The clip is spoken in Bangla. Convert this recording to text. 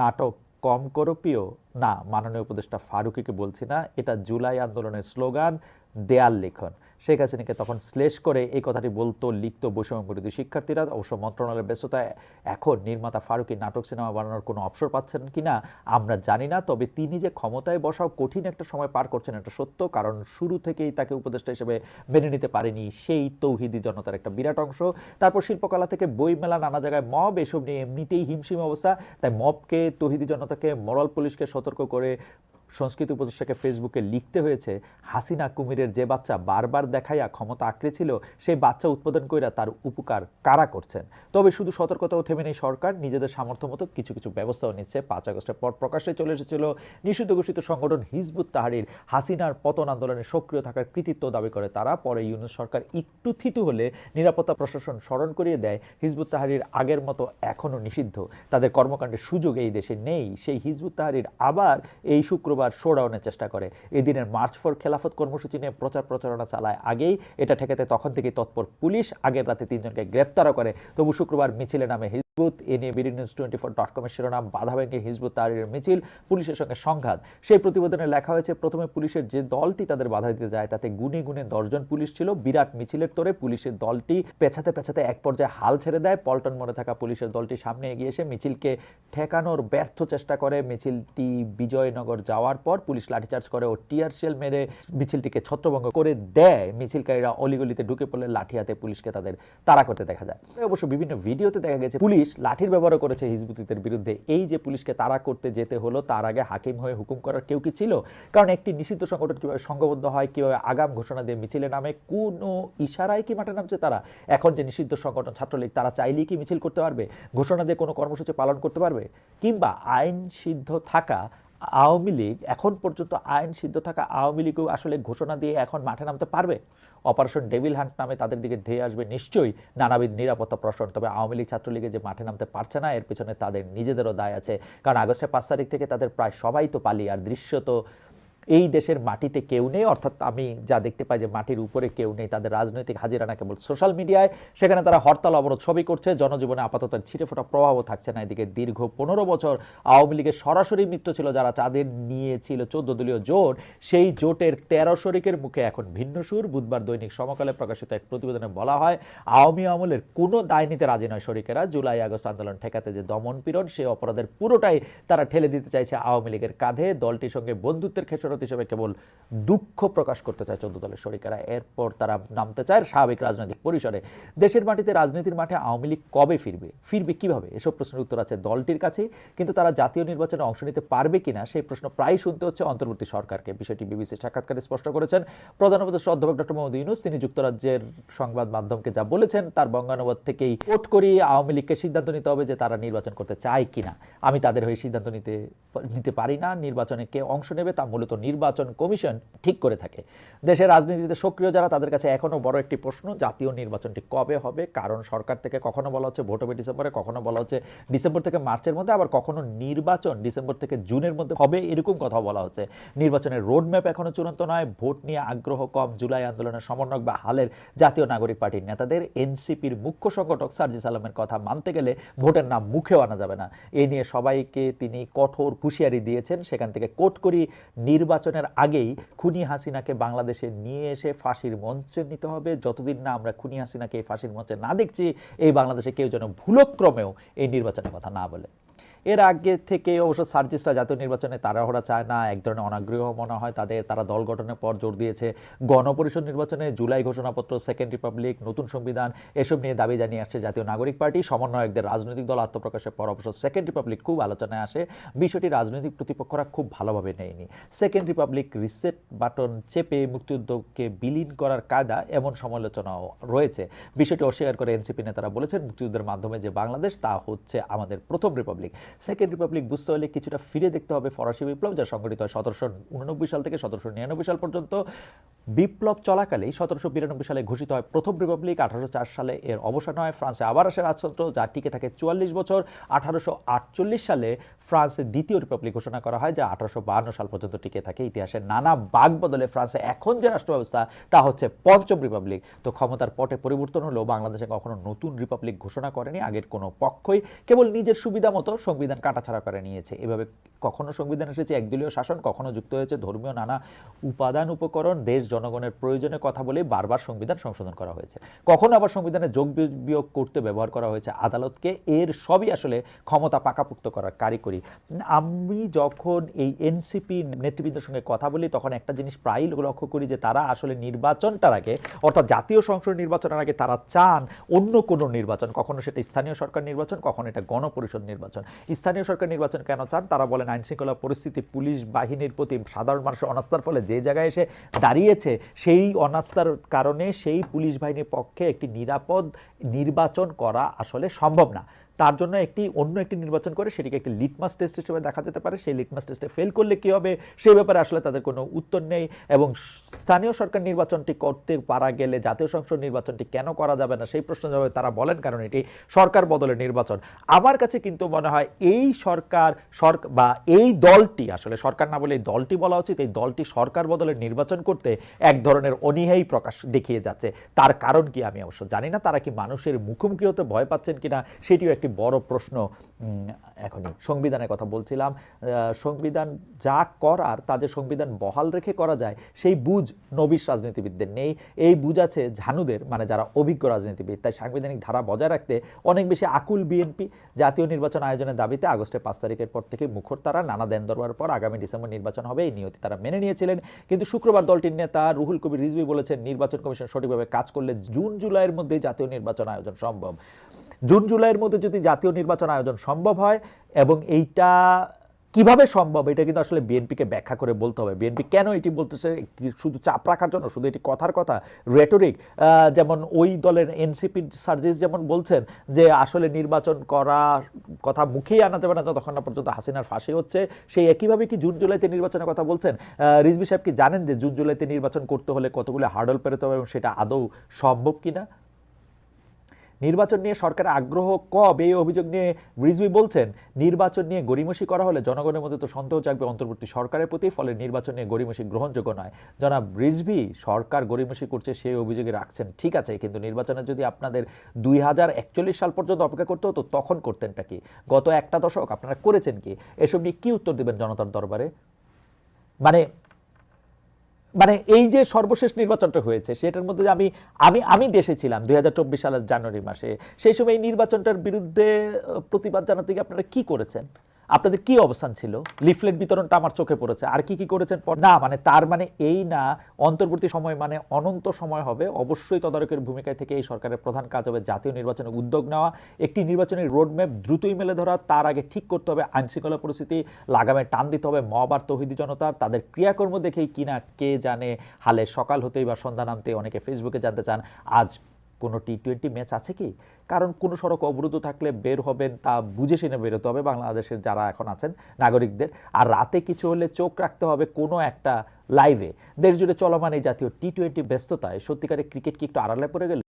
নাটক কম করপীয় না মাননীয় উপদেষ্টা ফারুকিকে বলছি না। এটা জুলাই আন্দোলনের স্লোগান। দেয়াল লিখন। শেখ হাসিনাকে তখন শ্লেষ করে এই কথাটি বলতো লিখতো বৈষম্য বিরোধী শিক্ষার্থীরা। অবশ্য মন্ত্রণালয়ের ব্যস্ততায় এখন নির্মাতা ফারুকি নাটক সিনেমা বানানোর কোনো অবসর পাচ্ছেন কিনা আমরা জানি না, তবে তিনি যে ক্ষমতায় বসাও কঠিন একটা সময় পার করছেন এটা সত্য, কারণ শুরু থেকেই তাকে উপদেষ্টা হিসেবে মেনে নিতে পারেনি সেই তৌহিদি জনতার একটা বিরাট অংশ। তারপর শিল্পকলা থেকে বই মেলা, নানা জায়গায় মব, এসব নিয়ে এমনিতেই হিমশিম অবস্থা। তাই মবকে, তৌহিদি জনতাকে, মরাল পুলিশকে সতর্ক করে সংস্কৃতি উপদেষ্টাকে ফেসবুকে লিখতে হয়েছে, হাসিনা কুমিরের যে বাচ্চা বারবার দেখাইয়া ক্ষমতা আঁকড়ে ছিল, সেই বাচ্চা উৎপাদন কইরা তার উপকার কারা করছেন? তবে শুধু সতর্কতাও থেমে নেই সরকার, নিজেদের সামর্থ্য মতো কিছু কিছু ব্যবস্থাও নিচ্ছে। পাঁচ আগস্টের পর প্রকাশ্যে চলে এসেছিল নিষিদ্ধ ঘোষিত সংগঠন হিজবুত তাহারির। হাসিনার পতন আন্দোলনে সক্রিয় থাকার কৃতিত্ব দাবি করে তারা। পরে ইউনুস সরকার একটু থিতু হলে নিরাপত্তা প্রশাসন স্মরণ করিয়ে দেয়, হিজবুত তাহারির আগের মতো এখনও নিষিদ্ধ। তাদের কর্মকাণ্ডের সুযোগ এই দেশে নেই। সেই হিজবুত তাহারির আবার এই শুক্রবার শোডাউনের চেষ্টা করে। এদিনের মার্চ ফর খেলাফত কর্মসূচি নিয়ে প্রচার প্রচারণা চালায় আগেই। এটা ঠেকাতে তখন থেকে তৎপর পুলিশ। আগের রাতে তিনজনকে গ্রেপ্তারও করে। তবু শুক্রবার মিছিলে নামে হিজবুত এ নিয়ে BD news twenty four dot কমের শিরোনাম, বাধা ভেঙে হিজবুত মিছিল, পুলিশের সঙ্গে সংঘাত। সেই প্রতিবেদনে লেখা হয়েছে, প্রথমে পুলিশের যে দলটি তাদের বাধা দিতে যায়, তাতে গুনে গুনে দশজন পুলিশ ছিল। বিরাট মিছিলের তোরে পুলিশের দলটি পেছাতে পেছাতে এক পর্যায়ে হাল ছেড়ে দেয়। পল্টন মোড়ে থাকা পুলিশের দলটি সামনে এগিয়ে এসে মিছিলকে ঠেকানোর ব্যর্থ চেষ্টা করে। মিছিলটি বিজয়নগর যাওয়ার পর পুলিশ লাঠিচার্জ করে ও টিয়ার শেল মেরে মিছিলটিকে ছত্রভঙ্গ করে দেয়। মিছিলকারীরা অলিগলিতে ঢুকে পড়লে লাঠি হাতে পুলিশকে তাদের তাড়া করতে দেখা যায়। অবশ্য বিভিন্ন ভিডিওতে দেখা গেছে, পুলিশ লাঠির ব্যবহার করেছে হিজবুতিদের বিরুদ্ধে। এই যে পুলিশকে তারা করতে যেতে হলো, তার আগে হাকিম হয়ে হুকুম করার কেউ কি ছিল? কারণ একটি নিষিদ্ধ সংগঠন কীভাবে সংঘবদ্ধ হয়, কীভাবে আগাম ঘোষণা দিয়ে, মিছিলে নামে কোনো ইশারায় কি মাঠে নামছে তারা? এখন যে নিষিদ্ধ সংগঠন ছাত্রলীগ, তারা চাইলেই কি মিছিল করতে পারবে? ঘোষণা দিয়ে কোনো কর্মসূচি পালন করতে পারবে? কিংবা আইন সিদ্ধ থাকা আওয়ামী লীগ এখন পর্যন্ত আইন সিদ্ধ থাকা আওয়ামী লীগও আসলে ঘোষণা দিয়ে এখন মাঠে নামতে পারবে? অপারেশন ডেভিল হান্ট নামে তাদের দিকে ধেয়ে আসবে নিশ্চয়ই নানাবিধ নিরাপত্তা প্রশ্ন, তবে আওয়ামী লীগ ছাত্রলীগে যে মাঠে নামতে পারছে না, এর পেছনে তাদের নিজেদেরও দায় আছে। কারণ আগস্টের পাঁচ তারিখ থেকে তাদের প্রায় সবাই তো পালিয়ে, আর দৃশ্য তো এই দেশের মাটিতে কেউ নেই, অর্থাৎ আমি যা দেখতে পাই যে মাটির উপরে কেউ নেই, তাদের রাজনৈতিক হাজিরানা কেবল সোশ্যাল মিডিয়ায়। সেখানে তারা হরতাল, অবরোধ সবই করছে, জনজীবনে আপাতত ছিটে ফোটা প্রভাবও থাকছে না। এদিকে দীর্ঘ পনেরো বছর আওয়ামী লীগের সরাসরি মিত্র ছিল যারা চাঁদের নিয়েছিল চোদ্দ দলীয় জোট, সেই জোটের তেরো শরিকের মুখে এখন ভিন্ন সুর। বুধবার দৈনিক সমকালে প্রকাশিত এক প্রতিবেদনে বলা হয়, আওয়ামী আমলের কোনো দায় নিতে রাজি নয় শরিকেরা। জুলাই আগস্ট আন্দোলন ঠেকাতে যে দমন পীড়ন সেই অপরাধের পুরোটাই তারা ঠেলে দিতে চাইছে আওয়ামী লীগের কাঁধে। দলটির সঙ্গে বন্ধুত্বের খেসরত হিসেবে কেবল দুঃখ প্রকাশ করতে চায় চোদ্দ দলের শরিকেরা। এরপর তারা নামতে চায় স্বাভাবিক রাজনৈতিক পরিসরে। দেশের মাটিতে রাজনীতির মাঠে আওয়ামী লীগ কবে ফিরবে? ফিরবে কীভাবে? এসব প্রশ্নের উত্তর আছে দলটির কাছেই কিন্তু তারা জাতীয় নির্বাচনে অংশ নিতে পারবে কিনা সেই প্রশ্ন প্রায় শুনতে হচ্ছে অন্তর্বর্তী সরকারকে। বিষয়টি বিবিসির সাক্ষাৎকারে স্পষ্ট করেছেন প্রধান উপদেষ্টা অধ্যাপক ডক্টর মোহাম্মদ ইউনুস। তিনি যুক্তরাজ্যের সংবাদ মাধ্যমকে যা বলেছেন তার বঙ্গানুবাদ থেকেই কোট করি আওয়ামী লীগকে সিদ্ধান্ত নিতে হবে যে তারা নির্বাচন করতে চায় কিনা। আমি তাদের হয়ে সিদ্ধান্ত নিতে নিতে পারি না। নির্বাচনে কে অংশ নেবে তা মূলত নির্বাচন কমিশন ঠিক করে থাকে। দেশের রাজনীতিতে সক্রিয় যারা, তাদের কাছে এখনও বড় একটি প্রশ্ন, জাতীয় নির্বাচনটি কবে হবে? কারণ সরকার থেকে কখনো বলা হচ্ছে ভোট হবে ডিসেম্বরে, কখনো বলা হচ্ছে ডিসেম্বর থেকে মার্চের মধ্যে, আবার কখনো নির্বাচন ডিসেম্বর থেকে জুনের মধ্যে হবে এরকম কথা বলা হচ্ছে। নির্বাচনের রোডম্যাপ এখনও চূড়ান্ত নয়। ভোট নিয়ে আগ্রহ কম, জুলাই আন্দোলনের সমন্বয়ক বা হালের জাতীয় নাগরিক পার্টির নেতাদের এনসিপির মুখ্য সংগঠক সার্জিস আলমের কথা মানতে গেলে ভোটের নাম মুখেও আনা যাবে না। এ নিয়ে সবাইকে তিনি কঠোর হুঁশিয়ারি দিয়েছেন। সেখান থেকে কোট করি নির্বাচনের আগেই খুনি হাসিনাকে বাংলাদেশে নিয়ে এসে ফাঁসির মঞ্চে নিতে হবে। যতদিন না আমরা খুনি হাসিনাকে এই ফাঁসির মঞ্চে না দেখছি, এই বাংলাদেশে কেউ যেন ভুলক্রমেও এই নির্বাচনের কথা না বলে। এর আগে থেকে অবশ্য সার্জিসরা জাতীয় নির্বাচনে তাড়াহড়া চায় না, এক ধরনের অনাগ্রহ মনে হয় তাদের। তারা দল গঠনের পর জোর দিয়েছে গণপরিষদ নির্বাচনে জুলাই ঘোষণাপত্র, সেকেন্ড রিপাবলিক, নতুন সংবিধান, এসব নিয়ে দাবি জানিয়ে আসছে জাতীয় নাগরিক পার্টি। সমন্বয়কদের রাজনৈতিক দল আত্মপ্রকাশের পর অবশ্য সেকেন্ড রিপাবলিক খুব আলোচনায় আসে। বিষয়টি রাজনৈতিক প্রতিপক্ষরা খুব ভালোভাবে নেয়নি। সেকেন্ড রিপাবলিক রিসেট বাটন চেপে মুক্তিযুদ্ধকে বিলীন করার কায়দা এমন সমালোচনাও রয়েছে। বিষয়টি অস্বীকার করে এনসিপি নেতারা বলেছেন, মুক্তিযুদ্ধের মাধ্যমে যে বাংলাদেশ, তা হচ্ছে আমাদের প্রথম রিপাবলিক। সেকেন্ড রিপাবলিক বুঝতে হলে কিছুটা ফিরে দেখতে হবে ফরাসি বিপ্লব যা সংঘটিত হয় সতেরোশো উননব্বই সাল থেকে সতেরোশো নিরানব্বই সাল পর্যন্ত। বিপ্লব চলাকালেই সতেরোশো বিরানব্বই সালে ঘোষিত হয় প্রথম রিপাবলিক, আঠারোশো চার সালে এর অবসান হয়। ফ্রান্সে আবার আসে রাজতন্ত্র যা টিকে থাকে চুয়াল্লিশ বছর। আঠারোশো আটচল্লিশ সালে ফ্রান্সের দ্বিতীয় রিপাবলিক ঘোষণা করা হয়, যা আঠারোশো সাল পর্যন্ত টিকে থাকে ইতিহাসের নানা বাক বদলে ফ্রান্সে এখন যে রাষ্ট্র ব্যবস্থা তা হচ্ছে পঞ্চম রিপাবলিক। তো ক্ষমতার পটে পরিবর্তন হলেও বাংলাদেশে কখনো নতুন রিপাবলিক ঘোষণা করেনি আগের কোনো পক্ষই। কেবল নিজের সুবিধা মতো সংবিধান কাটাছাড়া করে নিয়েছে। এভাবে কখনো সংবিধান এসেছে, একদলীয় শাসন, কখনো যুক্ত হয়েছে, ধর্মীয় নানা উপাদান, উপকরণ, দেশ, জনগণের প্রয়োজনে কথা বলে বারবার সংবিধান সংশোধন করা হয়েছে। কখনো আবার সংবিধানে যোগ বিয়োগ করতে ব্যবহার করা হয়েছে। আদালতকে এর সবই আসলে ক্ষমতা পাকাপুক্ত করার কারিগরি। আমি যখন এই এনসিপি নেতৃবৃন্দের সঙ্গে কথা বলি, তখন একটা জিনিস প্রায়ই লক্ষ্য করি যে তারা আসলে নির্বাচনটার আগে, অর্থাৎ জাতীয় সংসদ নির্বাচনের আগে তারা চান অন্য কোনো নির্বাচন, কখনো সেটা স্থানীয় সরকার নির্বাচন, কখনো এটা গণপরিষদ নির্বাচন। স্থানীয় সরকার নির্বাচন কেন চান? তারা বলেন আইন শৃঙ্খলা পরিস্থিতি পুলিশ বাহিনীর প্রতি সাধারণ মানুষের অনাস্থার ফলে যে জায়গায় এসে দাঁড়িয়েছে, সেই অনাস্থার কারণে সেই পুলিশ বাহিনীর পক্ষে একটি নিরাপদ নির্বাচন করা আসলে সম্ভব না। তার জন্য একটি অন্য একটি নির্বাচন করে সেটিকে একটি লিটমাস টেস্ট হিসেবে দেখা যেতে পারে। সেই লিটমাস টেস্টে ফেল করলে কি হবে? সেই ব্যাপারে আসলে তাদের কোনো উত্তর নেই এবং স্থানীয় সরকার নির্বাচনটি করতে পারা গেলে জাতীয় সংসদ নির্বাচনটি কেন করা যাবে না? সেই প্রশ্ন জবাবে তারা বলেন, কারণ এটি সরকার বদলের নির্বাচন। আমার কাছে কিন্তু মনে হয় এই সরকার সরকার বা এই দলটি, আসলে সরকার না বলে এই দলটি বলা উচিত, এই দলটি সরকার বদলের নির্বাচন করতে এক ধরনের অনীহাই প্রকাশ দেখিয়ে যাচ্ছে। তার কারণ কি আমি অবশ্য জানি না, তারা কি মানুষের মুখোমুখি হতে ভয় পাচ্ছেন কিনা সেটিও একটি বড় প্রশ্ন এখনই সংবিধানের কথা বলছিলাম। সংবিধান যা করার তা যে সংবিধান বহাল রেখে করা যায়, সেই বুঝ নবিশ রাজনীতিবিদদের নেই। এই বুঝ আছে ঝানুদের মানে যারা অভিজ্ঞ রাজনীতিবিদ। তাই সাংবিধানিক ধারা বজায় রাখতে অনেক বেশি আকুল বিএনপি জাতীয় নির্বাচন আয়োজনের দাবিতে আগস্টের পাঁচ তারিখের পর থেকে মুখর তারা নানা দেন দরবার পর আগামী ডিসেম্বর নির্বাচন হবে। এই নিয়তি তারা মেনে নিয়েছিলেন। কিন্তু শুক্রবার দলটির নেতা রুহুল কবির রিজভি বলেছেন, নির্বাচন কমিশন সঠিকভাবে কাজ করলে জুন, জুলাইয়ের মধ্যেই জাতীয় নির্বাচন আয়োজন সম্ভব। জুন, জুলাইয়ের মধ্যে যদি জাতীয় নির্বাচন আয়োজন সম্ভব হয়, এবং এইটা কীভাবে সম্ভব, এটা কিন্তু আসলে বিএনপিকে ব্যাখ্যা করে বলতে হবে। বিএনপি কেন এটি বলতেছে? শুধু চাপ রাখার জন্য, শুধু এটি কথার কথা? রেটরিক যেমন ওই দলের এনসিপি সার্জিস যেমন বলছেন যে, আসলে নির্বাচন করার কথা মুখেই আনা যাবে না যতক্ষণ না পর্যন্ত হাসিনার ফাঁসি হচ্ছে। সেই একইভাবে কি জুন, জুলাইতে নির্বাচনের কথা বলছেন? রিজভী সাহেব কি জানেন যে, জুন, জুলাইতে নির্বাচন করতে হলে কতগুলো হার্ডল পেরোতে হবে, এবং সেটা আদৌ সম্ভব কিনা? নির্বাচন নিয়ে সরকারের আগ্রহ কব? এই অভিযোগ নিয়ে রিজভি বলছেন, নির্বাচন নিয়ে গরিমসি করা হলে জনগণের মধ্যে তো সন্দেহ জাগবে অন্তর্বর্তী সরকারের প্রতি, ফলে নির্বাচন নিয়ে গরিমসি গ্রহণযোগ্য নয়। জনাব রিজভি, সরকার গরিমসি করছে সেই অভিযোগে রাখছেন, ঠিক আছে, কিন্তু নির্বাচনে যদি আপনাদের দুই হাজার একচল্লিশ সাল পর্যন্ত অপেক্ষা করতে হতো, তখন করতেনটা কি? গত একটা দশক আপনারা করেছেন কি? এসব নিয়ে কি উত্তর দেবেন জনতার দরবারে? মানে মানে এই যে সর্বশেষ নির্বাচনটা হয়েছে, সেটার মধ্যে আমি আমি আমি দেশে ছিলাম দুই হাজার চব্বিশ সালের জানুয়ারি মাসে, সেই সময় এই নির্বাচনটার বিরুদ্ধে প্রতিবাদ জানাতে গিয়ে আপনারা কি করেছেন? আপনাদের কি অবস্থান ছিল? লিফলেট বিতরণটা আমার চোখে পড়েছে। আর কি কি করেছেন না মানে তার মানে এই না, অন্তর্বর্তী সময় মানে অনন্ত সময় হবে। অবশ্যই তদারকের ভূমিকায় থেকে এই সরকারের প্রধান কাজ হবে জাতীয় নির্বাচনে উদ্যোগ নেওয়া। একটি নির্বাচনের রোডম্যাপ দ্রুতই মেলে ধরা, তার আগে ঠিক করতে হবে আইনশৃঙ্খলা পরিস্থিতি, লাগামে টান দিতে হবে মব আর তহিদি জনতার তাদের ক্রিয়াকর্ম দেখেই কিনা কে জানে, হালে সকাল হতেই বা সন্ধ্যা নামতে অনেকে ফেসবুকে জানতে চান। আজ কোনো টি টোয়েন্টি ম্যাচ আছে কি? কারণ কোনো সড়ক অবরুদ্ধ থাকলে বের হবেন তা বুঝে শুনে বেরোতে হবে বাংলাদেশের যারা এখন আছেন নাগরিকদের। আর রাতে কিছু হলে চোখ রাখতে হবে কোনো একটা লাইভে দেশ জুড়ে চলমান এই জাতীয় টি টোয়েন্টি ব্যস্ততায় সত্যিকারের ক্রিকেট কি একটু আড়ালে পড়ে গেল?